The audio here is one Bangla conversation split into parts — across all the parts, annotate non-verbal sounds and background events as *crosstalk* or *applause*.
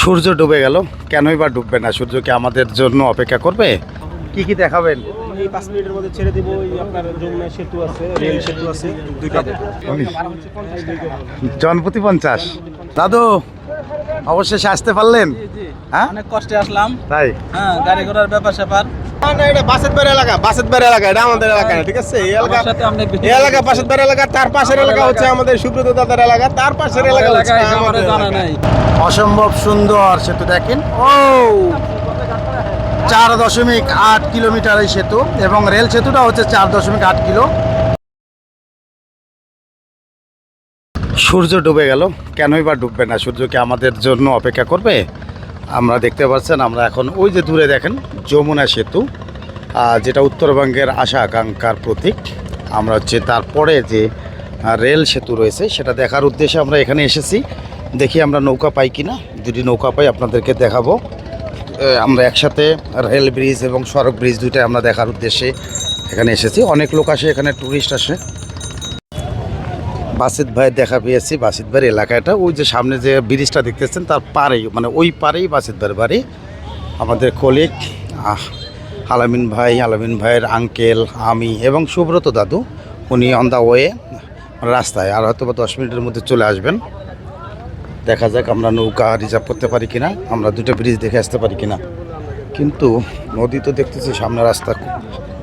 সূর্য ডুবে গেল কেনই বা ডুববে না? সূর্য কি আমাদের জন্য অপেক্ষা করবে? কি কি দেখাবেন? এই পাঁচ মিনিটের মধ্যে ছেড়ে দিব ওই আপনার যমুনা সেতু আছে রেল সেতু আছে দুইটা জনপতি পঞ্চাশ। দাদু অবশেষে আসতে পারলেন? হ্যাঁ? অনেক কষ্টে আসলাম। তাই? হ্যাঁ গাড়ি ঘোড়ার ব্যাপার স্যাপার। না এটা বাসের বেড়ে এলাকা বাসের বেড়ে এলাকা এটা আমাদের এলাকা ঠিক আছে? এলাকা আমার সাথে অনেক এই এলাকা পাশের বেড়ে এলাকা তার পাশের এলাকা হচ্ছে আমাদের সুব্রত এলাকা তার পাশের এলাকা হচ্ছে এলাকায় আমার আমাদের জানা এলাকা। নাই। অসম্ভব সুন্দর সেতু দেখেন। ও! চার দশমিক আট কিলোমিটার এই সেতু এবং রেল সেতুটা হচ্ছে চার দশমিক আট কিলো। সূর্য ডুবে গেল। কেনই বা ডুববে না? সূর্য কি আমাদের জন্য অপেক্ষা করবে? আমরা দেখতে পাচ্ছেন, আমরা এখন ওই যে দূরে দেখেন, যমুনা সেতু যেটা উত্তরবঙ্গের আশা আকাঙ্ক্ষার প্রতীক। আমরা হচ্ছে তারপরে যে রেল সেতু রয়েছে, সেটা দেখার উদ্দেশ্যে আমরা এখানে এসেছি। দেখি আমরা নৌকা পাই কি না যদি নৌকা পাই, আপনাদেরকে দেখাবো। আমরা একসাথে রেল ব্রিজ এবং সড়ক ব্রিজ দুইটাই আমরা দেখার উদ্দেশ্যে এখানে এসেছি। অনেক লোক আসে, এখানে ট্যুরিস্ট আসে। বাসিত ভাইয়ের দেখা পেয়েছি, বাসিত ভাইয়ের এলাকাটা। ওই যে সামনে যে ব্রিজটা দেখতেছেন, তার পারেই মানে ওই পারেই বাসিত ভাইয়ের বাড়ি। আমাদের কলিগ আলামিন ভাই, আলামিন ভাইয়ের আঙ্কেল আমি এবং সুব্রত দাদু, উনি অন দ্য ওয়ে রাস্তায়। আর হয়তো বা দশ মিনিটের মধ্যে চলে আসবেন। দেখা যাক আমরা নৌকা রিজার্ভ করতে পারি কিনা, আমরা দুটো ব্রিজ দেখে আসতে পারি কিনা। কিন্তু নদী তো দেখতেছি সামনে রাস্তা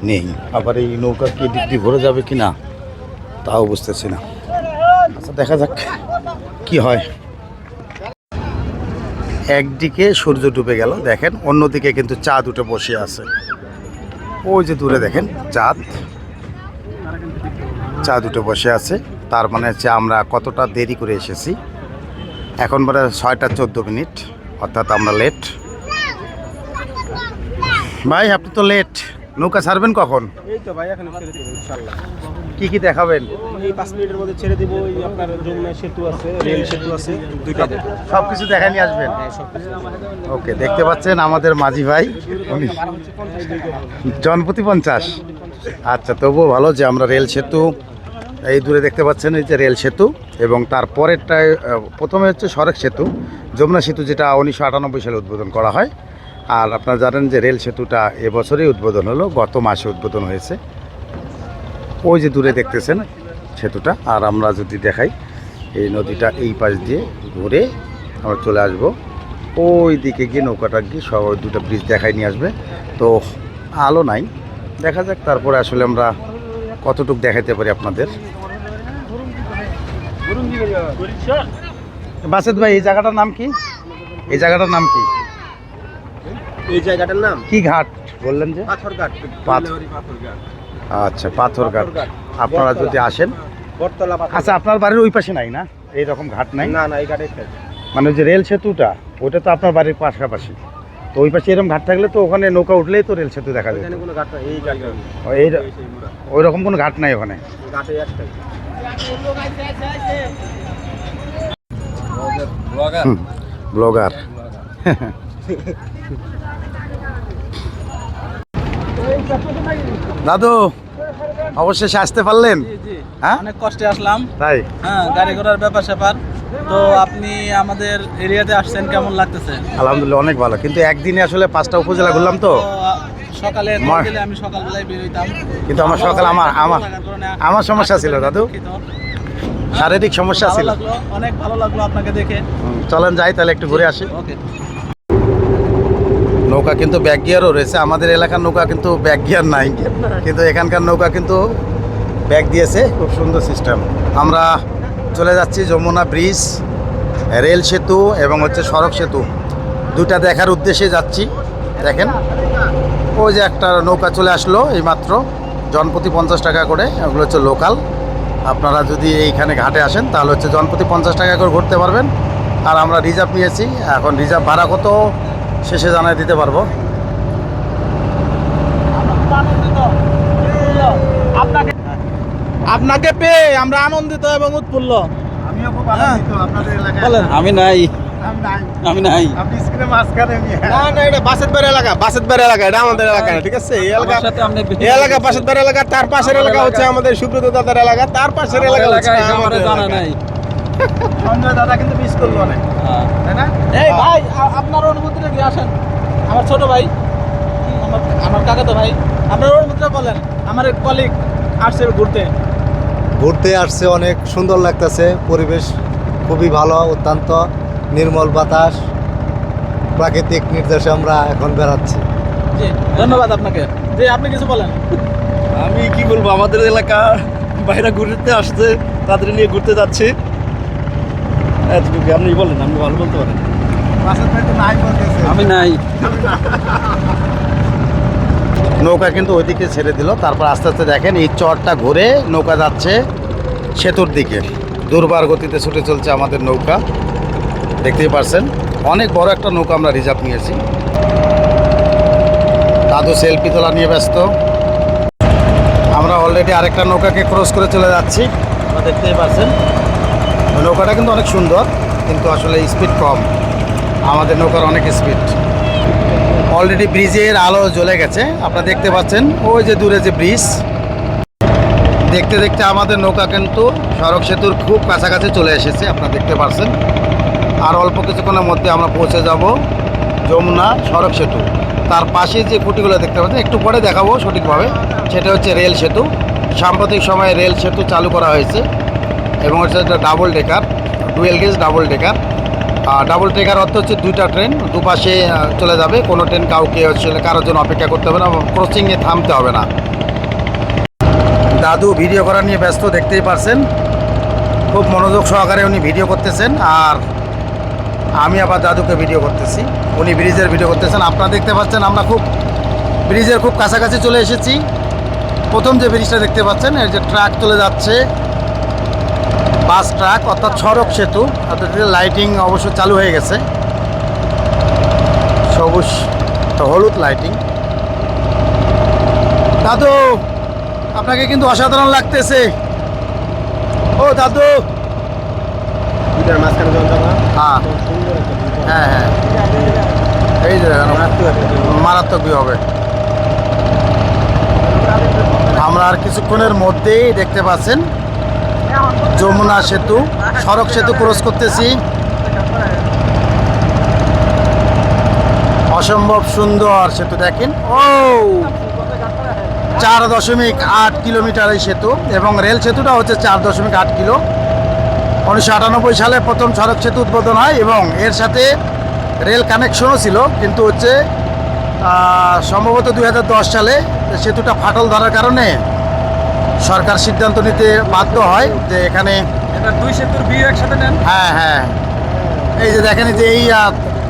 নেই। আবার এই নৌকা কি দিক দিয়ে ভরে যাবে কিনা, তাও বুঝতেছি না। দেখা যাক কি হয়। একদিকে সূর্য ডুবে গেল, দেখেন, অন্যদিকে কিন্তু চাঁদ উঠে বসে আছে। ওই যে দূরে দেখেন, চাঁদ। চাঁদ উঠে বসে আছে, তার মানে হচ্ছে আমরা কতটা দেরি করে এসেছি। এখন বলে ছয়টা চোদ্দ মিনিট, অর্থাৎ আমরা লেট ভাই, আপনি তো লেট নৌকা ছাড়বেন কখন? এই তো ভাই, এখন কি কি দেখাবেন? এই পাঁচ মিনিটের মধ্যে ছেড়ে দিব ওই আপনার যমুনা সেতু আছে রেল সেতু আছে দুইটা সব কিছু দেখা নিয়ে আসবেন? ওকে দেখতে পাচ্ছেন আমাদের মাঝি ভাই। উনি জনপ্রতি পঞ্চাশ আচ্ছা তবুও ভালো যে আমরা রেল সেতু এই দূরে দেখতে পাচ্ছেন এই যে রেল সেতু এবং তার পরেরটায় প্রথমে হচ্ছে সড়ক সেতু যমুনা সেতু যেটা উনিশশো আটানব্বই সালে উদ্বোধন করা হয়। আর আপনারা জানেন যে রেল সেতুটা এবছরেই উদ্বোধন হলো গত মাসে উদ্বোধন হয়েছে। ওই যে দূরে দেখতেছেন সেতুটা আর আমরা যদি দেখাই এই নদীটা এই পাশ দিয়ে ঘুরে আমরা চলে আসব। ওই দিকে গিয়ে নৌকাটা গিয়ে সব দুটো ব্রিজ দেখাই নিয়ে আসবে। তো আলো নাই দেখা যাক তারপরে আসলে আমরা কতটুকু দেখাতে পারি আপনাদের। বাসেদ ভাই এই জায়গাটার নাম কি? এই জায়গাটার নাম কি? এই জায়গাটার নাম? কি ঘাট বললেন যে? পাথরঘাট। পাথর- পাথরঘাট। আচ্ছা পাথরঘাট। আপনারা যদি আসেন। আচ্ছা আপনার বাড়ির ওই পাশে নাই না? এই রকম ঘাট নাই? না না এই ঘাটে মানে ওই যে রেল সেতুটা ওটা তো আপনার বাড়ির পাশাপাশি। তো ওই পাশে এরকম ঘাট থাকলে তো ওখানে নৌকা উঠলেই তো রেল সেতু দেখা যেত এখানে কোনো ঘাট নাই এই ঘাটে এই ওই রকম কোনো ঘাট নাই ওখানে? ঘাটে একটাই। ব্লগার। *laughs* দাদু অবশেষে আসতে পারলেন? হ্যাঁ? অনেক কষ্টে আসলাম। তাই? হ্যাঁ গাড়ি ঘোড়ার ব্যাপার স্যাপার। তো আপনি আমাদের এরিয়াতে আসছেন কেমন লাগতেছে? আলহামদুলিল্লাহ অনেক ভালো। কিন্তু একদিনে আসলে পাঁচটা উপজেলা ঘুরলাম তো। সকালে আমি সকালবেলায় কিন্তু আমার সকাল আমার আমার আমার সমস্যা ছিল দাদু। শারীরিক সমস্যা ছিল। অনেক ভালো লাগল আপনাকে দেখে। চলেন যাই তাহলে একটু ঘুরে আসি। ওকে। নৌকা কিন্তু ব্যাক গিয়ারও রয়েছে। আমাদের এলাকার নৌকা কিন্তু ব্যাক গিয়ার নাই। কিন্তু এখানকার নৌকা কিন্তু ব্যাক দিয়েছে খুব সুন্দর সিস্টেম আমরা চলে যাচ্ছি যমুনা ব্রিজ, রেল সেতু এবং হচ্ছে সড়ক সেতু। দুটা দেখার উদ্দেশ্যে যাচ্ছি। দেখেন, ওই যে একটা নৌকা চলে আসলো এইমাত্র। জনপ্রতি পঞ্চাশ টাকা করে, ওগুলো হচ্ছে লোকাল আপনারা যদি এইখানে ঘাটে আসেন, তাহলে হচ্ছে জনপ্রতি পঞ্চাশ টাকা করে ঘুরতে পারবেন। আর আমরা রিজার্ভ নিয়েছি। এখন রিজার্ভ ভাড়া কত? শেষে জানাই দিতে পারব। আপনাকে আপনাকে পেয়ে আমরা আনন্দিত এবং উৎফুল্ল। বলেন। আমি নাই। আমি নাই। আপনি না এটা এলাকা বাসের বেড়ে এলাকা এটা আমাদের এলাকা না ঠিক আছে? এই এলাকা এই এলাকা এলাকা তার পাশের এলাকা হচ্ছে আমাদের সুব্রত দাদার এলাকা তার পাশের এলাকা হচ্ছে আমাদের জানা নাই। সঞ্জয় দাদা কিন্তু মিস করল অনেক হ্যাঁ। তাই না? এই ভাই আপনার অনুভূতিটা কি আসেন। আমার ছোট ভাই আমার আমার কাকা তো ভাই আপনার অনুভূতিটা বলেন। আমার এক কলিগ আসছে ঘুরতে। ঘুরতে আসছে অনেক সুন্দর লাগতেছে পরিবেশ খুবই ভালো অত্যন্ত নির্মল বাতাস প্রাকৃতিক নির্দেশে আমরা এখন বেড়াচ্ছি। জি ধন্যবাদ আপনাকে। যে আপনি কিছু বলেন। আমি কি বলব আমাদের এলাকা বাইরে ঘুরতে আসছে তাদের নিয়ে ঘুরতে যাচ্ছি। এতটুকু আপনি বলেন আপনি ভালো বলতে পারেন আমি নাই। নৌকা কিন্তু ওইদিকে ছেড়ে দিল। তারপর আস্তে আস্তে দেখেন এই চরটা ঘুরে নৌকা যাচ্ছে সেতুর দিকে। দুর্বার গতিতে ছুটে চলছে আমাদের নৌকা। দেখতেই পারছেন অনেক বড় একটা নৌকা আমরা রিজার্ভ নিয়েছি। দাদু সেলফি তোলা নিয়ে ব্যস্ত। আমরা অলরেডি আরেকটা নৌকাকে ক্রস করে চলে যাচ্ছি। আপনারা দেখতেই পারছেন। নৌকাটা কিন্তু অনেক সুন্দর, কিন্তু আসলে স্পিড কম। আমাদের নৌকার অনেক স্পিড অলরেডি ব্রিজের আলো জ্বলে গেছে। আপনারা দেখতে পাচ্ছেন, ওই যে দূরে যে ব্রিজ দেখতে দেখতে আমাদের নৌকা কিন্তু সড়ক সেতুর খুব কাছাকাছি চলে এসেছে, আপনারা দেখতে পাচ্ছেন। আর অল্প কিছুক্ষণের মধ্যে আমরা পৌঁছে যাব যমুনা সড়ক সেতু। তার পাশে যে খুঁটিগুলো দেখতে পাচ্ছেন, একটু পরে দেখাবো সঠিকভাবে। সেটা হচ্ছে রেল সেতু। সাম্প্রতিক সময়ে রেল সেতু চালু করা হয়েছে। এবং হচ্ছে একটা double decker dual gauge double decker double decker অর্থ হচ্ছে দুইটা ট্রেন দুপাশে চলে যাবে। কোনো ট্রেন কাউকে হচ্ছে কারোর জন্য অপেক্ষা করতে হবে না ক্রসিংয়ে থামতে হবে না। দাদু ভিডিও করা নিয়ে ব্যস্ত, দেখতেই পারছেন। খুব মনোযোগ সহকারে উনি ভিডিও করতেছেন, আর আমি আবার দাদুকে ভিডিও করতেছি। উনি ব্রিজের ভিডিও করতেছেন। আপনারা দেখতে পাচ্ছেন, আমরা খুব ব্রিজের খুব কাছাকাছি চলে এসেছি। প্রথম যে ব্রিজটা দেখতে পাচ্ছেন এর যে ট্রাক চলে যাচ্ছে। বাস ট্রাক অর্থাৎ সড়ক সেতু অর্থাৎ লাইটিং অবশ্য চালু হয়ে গেছে। সবুজ হলুদ লাইটিং দাদু আপনাকে কিন্তু অসাধারণ লাগতেছে। ও দাদু। হ্যাঁ। হ্যাঁ হ্যাঁ। এই যে মারাত্মক হবে। আমরা আর কিছুক্ষণের মধ্যেই দেখতে পাচ্ছেন যমুনা সেতু, সড়ক সেতু ক্রস করতেছি। অসম্ভব সুন্দর সেতু দেখেন। ও! চার দশমিক আট কিলোমিটার এই সেতু এবং রেল সেতুটা হচ্ছে চার দশমিক আট কিলো। উনিশশো আটানব্বই সালে প্রথম সড়ক সেতু উদ্বোধন হয় এবং এর সাথে রেল কানেকশনও ছিল, কিন্তু হচ্ছে সম্ভবত দুই হাজার দশ সালে সেতুটা ফাটল ধরার কারণে সরকার সিদ্ধান্ত নিতে বাধ্য হয় যে এখানে এটা দুই সেতুর ভিউ একসাথে নেন? হ্যাঁ হ্যাঁ। এই যে দেখেন যে এই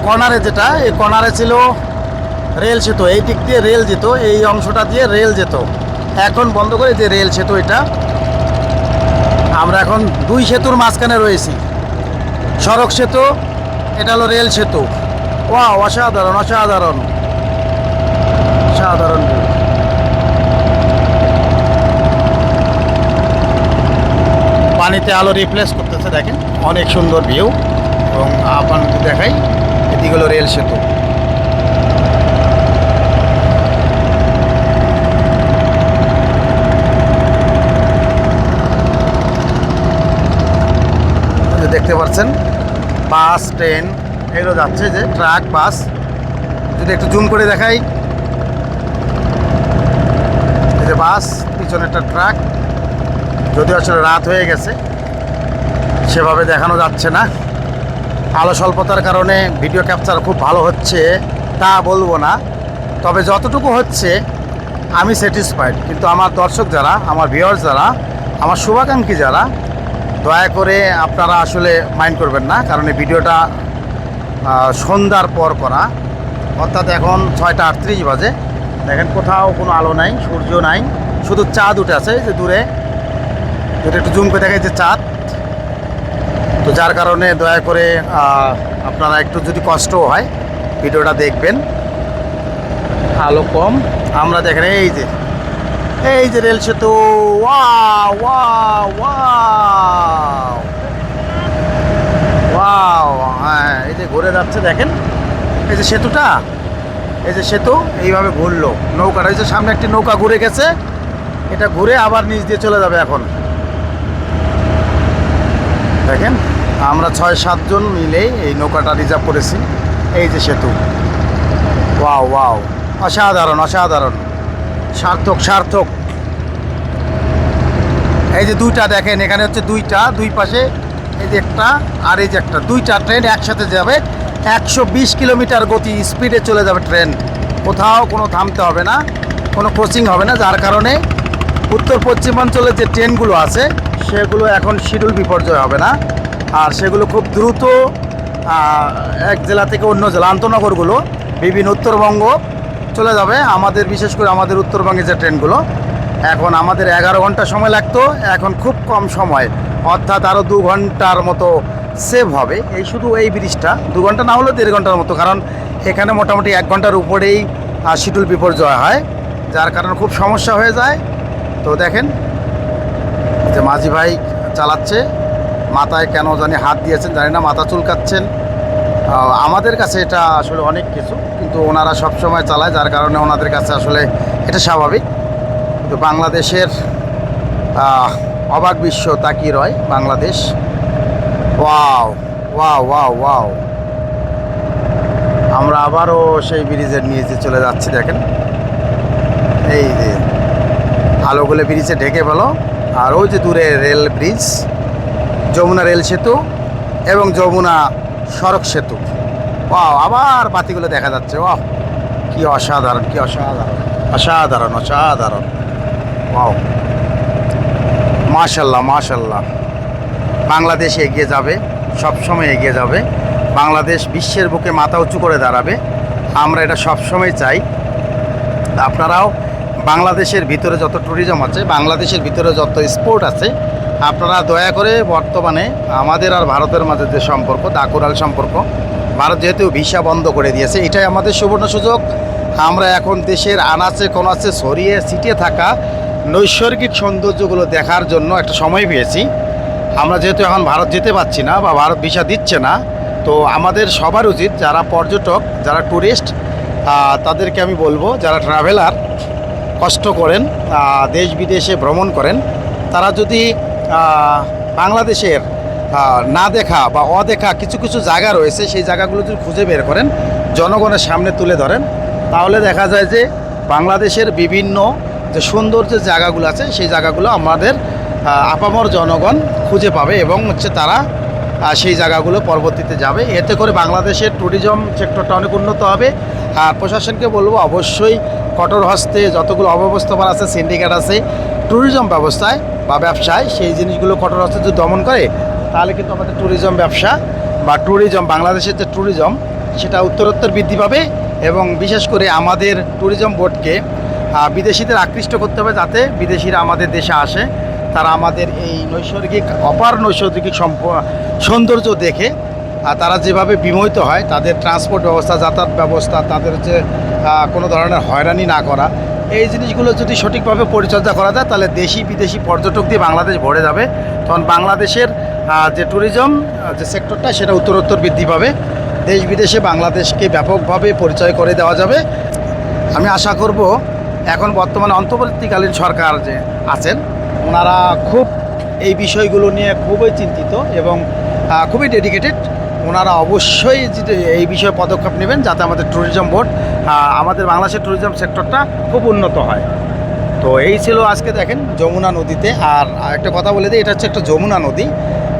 কর্নারে যেটা এই কর্নারে ছিল রেল সেতু এই দিক দিয়ে রেল যেত এই অংশটা দিয়ে রেল যেত। এখন বন্ধ করে যে রেল সেতু এটা আমরা এখন দুই সেতুর মাঝখানে রয়েছি। সড়ক সেতু এটা হলো রেল সেতু। ওয়া অসাধারণ অসাধারণ। সাধারণ পানিতে আলো রিপ্লেস করতেছে, দেখেন। অনেক সুন্দর ভিউ এবং আপনাকে দেখাই, এদিকে হলো রেল সেতু। দেখতে পাচ্ছেন, বাস, ট্রেন, এগুলো যাচ্ছে যে ট্রাক, বাস। যদি একটু জুম করে দেখাই। বাস পিছনে একটা ট্রাক। যদিও আসলে রাত হয়ে গেছে, সেভাবে দেখানো যাচ্ছে না। আলো স্বল্পতার কারণে ভিডিও ক্যাপচার খুব ভালো হচ্ছে, তা বলব না। তবে যতটুকু হচ্ছে, আমি স্যাটিসফাইড কিন্তু আমার দর্শক যারা, আমার ভিউয়ার্স যারা, আমার শুভাকাঙ্ক্ষী যারা, দয়া করে আপনারা আসলে মাইন্ড করবেন না, কারণ এই ভিডিওটা সন্ধ্যার পর করা। অর্থাৎ এখন ছয়টা আটত্রিশ বাজে। দেখেন কোথাও কোনো আলো নাই, সূর্য নাই, শুধু চাঁদ উঠে আছে যে দূরে। যদি একটু জুম করে দেখে যে চাঁদ। তো যার কারণে দয়া করে আপনারা একটু যদি কষ্টও হয়, ভিডিওটা দেখবেন। আলো কম। আমরা দেখেন, এই যে এই যে রেল সেতু। Wow wow. ওয়াও হ্যাঁ এই যে ঘুরে যাচ্ছে দেখেন। এই যে সেতুটা, এই যে সেতু, এইভাবে ঘুরলো। নৌকাটা, এই যে সামনে একটি নৌকা ঘুরে গেছে। এটা ঘুরে আবার নিচ দিয়ে চলে যাবে এখন। দেখেন, আমরা ছয় সাতজন মিলে এই নৌকাটা রিজার্ভ করেছি। এই যে সেতু। Wow wow. অসাধারণ অসাধারণ। সার্থক সার্থক। এই যে দুইটা দেখেন, এখানে হচ্ছে দুইটা, দুই পাশে এই যে একটা আর এই যে একটা। দুইটা ট্রেন একসাথে যাবে। একশো বিশ কিলোমিটার গতি স্পিডে চলে যাবে ট্রেন। কোথাও কোনো থামতে হবে না, কোনো ক্রসিং হবে না। যার কারণে উত্তর পশ্চিমাঞ্চলের যে ট্রেনগুলো আছে সেগুলো এখন শিডিউল বিপর্যয় হবে না। আর সেগুলো খুব দ্রুত এক জেলা থেকে অন্য জেলা, আন্তনগরগুলো, বিভিন্ন উত্তরবঙ্গ চলে যাবে। আমাদের, বিশেষ করে আমাদের উত্তরবঙ্গে যে ট্রেনগুলো, এখন আমাদের এগারো ঘণ্টা সময় লাগতো, এখন খুব কম সময়, অর্থাৎ আরও দু ঘণ্টার মতো সেভ হবে। এই শুধু এই ব্রিজটা, দু ঘণ্টা না হলেও দেড় ঘণ্টার মতো, কারণ এখানে মোটামুটি এক ঘণ্টার উপরেই শিডিউল বিপর্যয় হয়, যার কারণে খুব সমস্যা হয়ে যায়। তো দেখেন যে মাঝি ভাই চালাচ্ছে, মাথায় কেন জানি হাত দিয়েছেন জানি না, মাথা চুলকাচ্ছেন। আমাদের কাছে এটা আসলে অনেক কিছু, কিন্তু ওনারা সব সময় চালায়, যার কারণে ওনাদের কাছে আসলে এটা স্বাভাবিক। কিন্তু বাংলাদেশের অবাক বিশ্ব তাকিয়ে রয়? Bangladesh. Wow wow wow wow. আমরা আবারও সেই ব্রিজের নিচে চলে যাচ্ছি, দেখেন। এই যে, আলোগুলো ব্রিজে ঢেকে পেল আর ওই যে দূরে রেল ব্রিজ, যমুনা রেল সেতু এবং যমুনা সড়ক সেতু। ওয়াও, আবার বাতিগুলো দেখা যাচ্ছে, ওয়াও। কি অসাধারণ কি অসাধারণ অসাধারণ অসাধারণ। ওয়াও। মাশাল্লাহ মাশাল্লাহ। বাংলাদেশ এগিয়ে যাবে সব সময় এগিয়ে যাবে। বাংলাদেশ বিশ্বের বুকে মাথা উঁচু করে দাঁড়াবে। আমরা এটা সব সময় চাই। আপনারাও বাংলাদেশের ভিতরে যত ট্যুরিজম আছে, বাংলাদেশের ভিতরে যত স্পোর্ট আছে, আপনারা দয়া করে বর্তমানে আমাদের আর ভারতের মাঝে যে সম্পর্ক, দাকুরাল সম্পর্ক, ভারত যেহেতু ভিসা বন্ধ করে দিয়েছে, এটাই আমাদের সুবর্ণ সুযোগ। আমরা এখন দেশের আনাচে কোনাচে ছড়িয়ে ছিটিয়ে থাকা নৈসর্গিক সৌন্দর্যগুলো দেখার জন্য একটা সময় পেয়েছি। আমরা যেহেতু এখন ভারত যেতে পারছি না বা ভারত ভিসা দিচ্ছে না, তো আমাদের সবার উচিত যারা পর্যটক, যারা ট্যুরিস্ট তাদেরকে আমি বলব, যারা ট্রাভেলার কষ্ট করেন দেশ বিদেশে ভ্রমণ করেন, তারা যদি বাংলাদেশের না দেখা বা অদেখা কিছু কিছু জায়গা রয়েছে, সেই জায়গাগুলো যদি খুঁজে বের করেন, জনগণের সামনে তুলে ধরেন, তাহলে দেখা যায় যে বাংলাদেশের বিভিন্ন যে সুন্দর যে জায়গাগুলো আছে, সেই জায়গাগুলো আমাদের আপামর জনগণ খুঁজে পাবে এবং হচ্ছে তারা সেই জায়গাগুলো পরবর্তীতে যাবে। এতে করে বাংলাদেশের ট্যুরিজম সেক্টরটা অনেক উন্নত হবে। আর প্রশাসনকে বলব, অবশ্যই কঠোর হস্তে যতগুলো অব্যবস্থাপনা আছে সিন্ডিকেট আছে ট্যুরিজম ব্যবস্থায় বা ব্যবসায় সেই জিনিসগুলো কঠোর হস্তে যদি দমন করে, তাহলে কিন্তু আমাদের ট্যুরিজম ব্যবসা বা ট্যুরিজম বাংলাদেশের যে ট্যুরিজম সেটা উত্তরোত্তর বৃদ্ধি পাবে এবং বিশেষ করে আমাদের ট্যুরিজম বোর্ডকে বিদেশিদের আকৃষ্ট করতে হবে যাতে বিদেশিরা আমাদের দেশে আসে। তারা আমাদের এই নৈসর্গিক, অপার নৈসর্গিক সম্প- সৌন্দর্য দেখে তারা যেভাবে বিমোহিত হয়, তাদের ট্রান্সপোর্ট ব্যবস্থা, যাতায়াত ব্যবস্থা, তাদের যে কোনো ধরনের হয়রানি না করা। এই জিনিসগুলো যদি সঠিকভাবে পরিচর্যা করা যায়, তাহলে দেশি, বিদেশি পর্যটক দিয়ে বাংলাদেশ ভরে যাবে। তখন বাংলাদেশের যে ট্যুরিজম যে সেক্টরটা সেটা উত্তরোত্তর বৃদ্ধি পাবে। দেশ বিদেশে বাংলাদেশকে ব্যাপকভাবে পরিচয় করে দেওয়া যাবে। আমি আশা করব, এখন বর্তমানে অন্তর্বর্তীকালীন সরকার যে আছেন, ওনারা খুব এই বিষয়গুলো নিয়ে খুবই চিন্তিত এবং খুবই ডেডিকেটেড ওনারা অবশ্যই এই বিষয়ে পদক্ষেপ নেবেন যাতে আমাদের ট্যুরিজম বোর্ড আমাদের বাংলাদেশের ট্যুরিজম সেক্টরটা খুব উন্নত হয়। তো এই ছিল আজকে দেখেন যমুনা নদীতে। আর একটা কথা বলে দিই, এটা হচ্ছে একটা যমুনা নদী।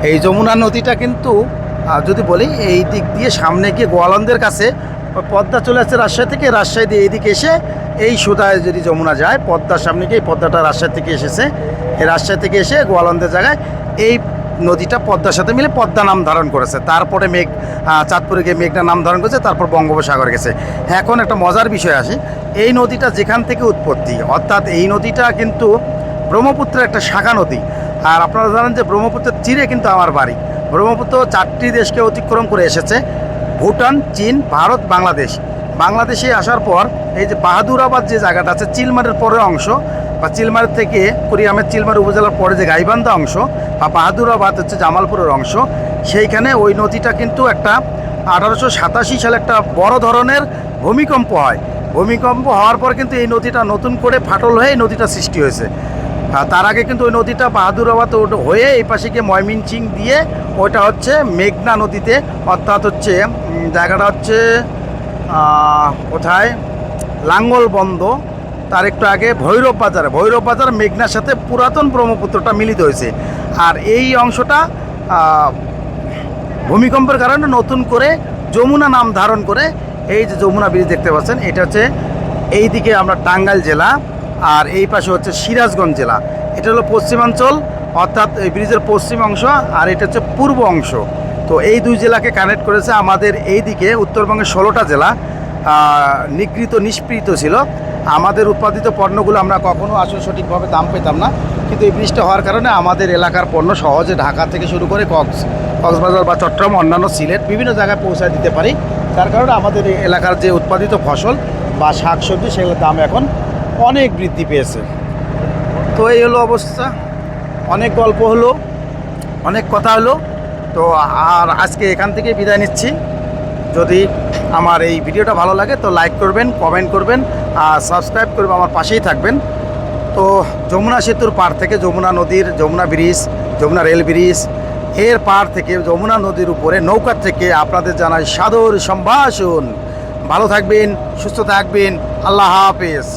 এই যমুনা নদীটা কিন্তু যদি বলি, এই দিক দিয়ে সামনে গিয়ে গোয়ালন্দের কাছে, পদ্মা চলে আসছে রাজশাহী থেকে। রাজশাহী দিয়ে এইদিকে এসে এই সুতায় যদি যমুনা যায়, পদ্মার সামনে গিয়ে পদ্মাটা রাজশাহী থেকে এসেছে। এই রাজশাহী থেকে এসে গোয়ালন্দের জায়গায় এই নদীটা পদ্মার সাথে মিলে পদ্মা নাম ধারণ করেছে। তারপরে মেঘ চাঁদপুরে গিয়ে মেঘনা নাম ধারণ করেছে, তারপর বঙ্গোপসাগর গেছে। এখন একটা মজার বিষয় আসে, এই নদীটা যেখান থেকে উৎপত্তি, অর্থাৎ এই নদীটা কিন্তু ব্রহ্মপুত্রের একটা শাখা নদী। আর আপনারা জানেন যে ব্রহ্মপুত্রের তীরে কিন্তু আমার বাড়ি। ব্রহ্মপুত্র চারটি দেশকে অতিক্রম করে এসেছে, ভুটান, চীন, ভারত, বাংলাদেশ। বাংলাদেশে আসার পর এই যে বাহাদুরাবাদ যে জায়গাটা আছে, চিলমারের পরের অংশ, বা চিলমার থেকে কুড়িয়ামের চিলমার উপজেলার পরে যে গাইবান্ধা অংশ বা বাহাদুরাবাদ হচ্ছে জামালপুরের অংশ। সেইখানে ওই নদীটা কিন্তু একটা আঠারোশো সাতাশি সালে একটা বড় ধরনের ভূমিকম্প হয়। ভূমিকম্প হওয়ার পর কিন্তু এই নদীটা নতুন করে ফাটল হয়ে এই নদীটা সৃষ্টি হয়েছে। তার আগে কিন্তু ওই নদীটা বাহাদুরাবাদ ওটা হয়ে এই পাশে গিয়ে ময়মিনচিং দিয়ে ওইটা হচ্ছে মেঘনা নদীতে, অর্থাৎ হচ্ছে জায়গাটা হচ্ছে কোথায়? লাঙ্গল বন্ধ তার একটু আগে ভৈরব বাজার ভৈরব বাজার মেঘনার সাথে পুরাতন ব্রহ্মপুত্রটা মিলিত হয়েছে। আর এই অংশটা ভূমিকম্পের কারণে নতুন করে যমুনা নাম ধারণ করে এই যে যমুনা ব্রিজ দেখতে পাচ্ছেন, এটা হচ্ছে এই দিকে আমরা টাঙ্গাইল জেলা, আর এই পাশে হচ্ছে সিরাজগঞ্জ জেলা। এটা হলো পশ্চিমাঞ্চল, অর্থাৎ এই ব্রিজের পশ্চিম অংশ, আর এটা হচ্ছে পূর্ব অংশ। তো এই দুই জেলাকে কানেক্ট করেছে আমাদের এই দিকে উত্তরবঙ্গের ষোলোটা জেলা নিগৃহীত নিষ্পৃত ছিল। আমাদের উৎপাদিত পণ্যগুলো আমরা কখনো আসলে সঠিকভাবে দাম পেতাম না। কিন্তু এই ব্রিজটা হওয়ার কারণে আমাদের এলাকার পণ্য সহজে ঢাকা থেকে শুরু করে কক্স, কক্সবাজার বা চট্টগ্রাম, অন্যান্য সিলেট বিভিন্ন জায়গায় পৌঁছায় দিতে পারি। তার কারণে আমাদের এলাকার যে উৎপাদিত ফসল বা শাকসবজি, সেগুলোর দাম এখন অনেক বৃদ্ধি পেয়েছে। তো এই হলো অবস্থা। অনেক গল্প হলো, অনেক কথা হলো। তো আর আজকে এখান থেকে বিদায় নিচ্ছি। যদি আমার এই ভিডিওটা ভালো লাগে তো লাইক করবেন, কমেন্ট করবেন। আর সাবস্ক্রাইব করবে আমার পাশেই থাকবেন। তো যমুনা সেতুর পার থেকে যমুনা নদীর, যমুনা ব্রিজ যমুনা রেল ব্রিজের পার থেকে যমুনা নদীর উপরে নৌকার থেকে আপনাদের জানাই সাদর সম্ভাষণ। ভালো থাকবেন, সুস্থ থাকবেন, আল্লাহ হাফেজ।